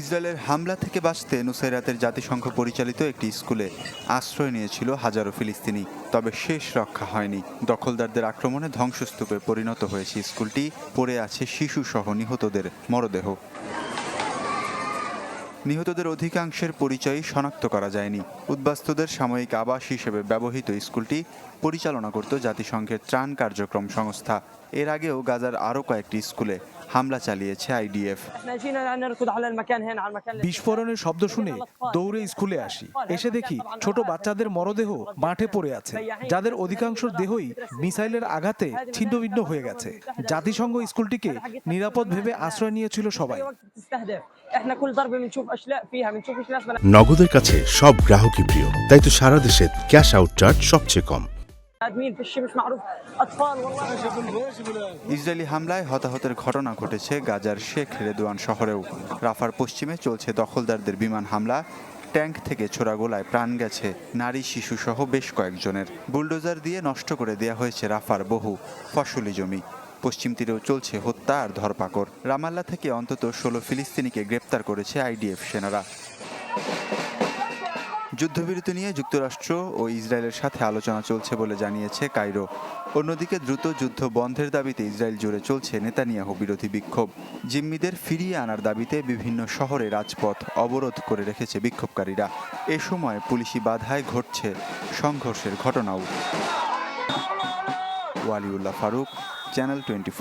ইসরায়েলের হামলা থেকে বাঁচতে নুসাইরাতের জাতিসংঘ পরিচালিত একটি স্কুলে আশ্রয় নিয়েছিল হাজারো ফিলিস্তিনি, তবে শেষ রক্ষা হয়নি। দখলদারদের আক্রমণে ধ্বংসস্তূপে পরিণত হয়েছে স্কুলটি, পড়ে আছে শিশু সহ নিহতদের মরদেহ। নিহতদের অধিকাংশের পরিচয় শনাক্ত করা যায়নি। উদ্বাস্তুদের সাময়িক আবাস হিসেবে ব্যবহৃত স্কুলটি পরিচালনা করত জাতিসংঘের ত্রাণ কার্যক্রম সংস্থা। এর আগেও গাজার আরও কয়েকটি স্কুলে হামলা চালিয়েছে আইডিএফ। বিস্ফোরণের শব্দ শুনে দৌড়ে স্কুলে আসি। এসে দেখি ছোট বাচ্চাদের মরদেহ মাঠে পড়ে আছে। যাদের অধিকাংশ দেহই মিসাইলের আঘাতে ছিন্নভিন্ন হয়ে গেছে। জাতিসংঘ স্কুলটিকে নিরাপদ ভেবে আশ্রয় নিয়েছিল সবাই। নগদের কাছে সব গ্রাহকই প্রিয়। তাই তো সারা দেশে ক্যাশ আউট চার্জ সবচেয়ে কম। ইসরায়েলি হামলায় হতাহতের ঘটনা ঘটেছে গাজার শেখ রেদওয়ান শহরেও। রাফার পশ্চিমে চলছে দখলদারদের বিমান হামলা। ট্যাঙ্ক থেকে ছোড়া গোলায় প্রাণ গেছে নারী, শিশু সহ বেশ কয়েকজনের। বুলডোজার দিয়ে নষ্ট করে দেয়া হয়েছে রাফার বহু ফসলি জমি। পশ্চিম তীরেও চলছে হত্যা আর ধরপাকড়। রামাল্লা থেকে অন্তত ষোলো ফিলিস্তিনিকে গ্রেপ্তার করেছে আইডিএফ সেনারা। যুদ্ধবিরতি নিয়ে যুক্তরাষ্ট্র ও ইসরায়েলের সাথে আলোচনা চলছে বলে জানিয়েছে কায়রো। অন্যদিকে দ্রুত যুদ্ধ বন্ধের দাবিতে ইসরায়েল জুড়ে চলছে নেতানিয়াহু বিরোধী বিক্ষোভ। জিম্মিদের ফিরিয়ে আনার দাবিতে বিভিন্ন শহরে রাজপথ অবরোধ করে রেখেছে বিক্ষোভকারীরা। এ সময় পুলিশি বাধায় ঘটছে সংঘর্ষের ঘটনাও। Waliullah Faruk, channel twenty